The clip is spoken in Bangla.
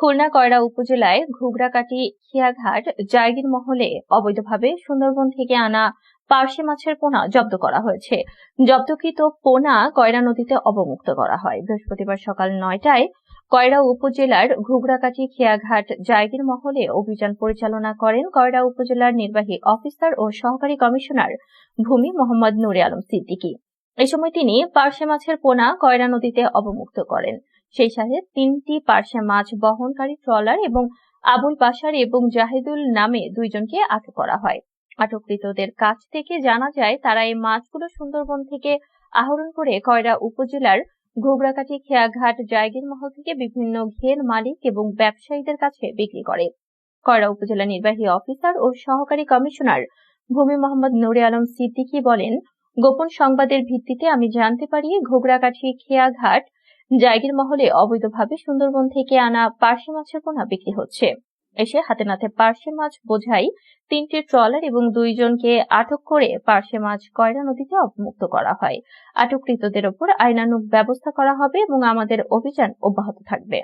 খুলনা কয়রা উপজেলায় ঘুগরাকাটি খিয়াঘাট জায়গির মহলে অবৈধভাবে সুন্দরবন থেকে আনা পার্শে মাছের পোনা জব্দ করা হয়েছে। জব্দকৃত পোনা কয়রা নদীতে অবমুক্ত করা হয়। বৃহস্পতিবার সকাল নয়টায় কয়রা উপজেলার ঘুগরাকাটি খেয়াঘাট জায়গির মহলে অভিযান পরিচালনা করেন কয়রা উপজেলার নির্বাহী অফিসার ও সহকারী কমিশনার ভূমি মোহাম্মদ নুরে আলম সিদ্দিকী। এ সময় তিনি পার্শে মাছের পোনা কয়রা নদীতে অবমুক্ত করেন। সেই সাথে তিনটি পার্শে মাছ বহনকারী ট্রলার এবং আবুল বাসার এবং জাহিদুল নামে দুইজনকে আটক করা হয়। আটককৃতদের কাছ থেকে জানা যায়, তারা এই মাছগুলো সুন্দরবন থেকে আহরণ করে কয়রা উপজেলার ঘুগরাকাটি, খেয়াঘাট, জায়গির মহল থেকে বিভিন্ন ঘের মালিক এবং ব্যবসায়ীদের কাছে বিক্রি করে। কয়রা উপজেলা নির্বাহী অফিসার ও সহকারী কমিশনার ভূমি মোহাম্মদ নুরে আলম সিদ্দিকী বলেন, গোপন সংবাদের ভিত্তিতে আমি জানতে পারি, ঘুগরাকাঠি, খেয়াঘাট জায়গির মহলে অবৈধভাবে সুন্দরবন থেকে আনা পার্শে মাছের পোনা বিক্রি হচ্ছে। এসে হাতে নাতে পার্শে মাছ বোঝাই, তিনটি ট্রলার এবং দুইজনকে আটক করে পার্শে মাছ কয়রা নদীতে অবমুক্ত করা হয়। আটককৃতদের ওপর আইনানুগ ব্যবস্থা করা হবে এবং আমাদের অভিযান অব্যাহত থাকবে।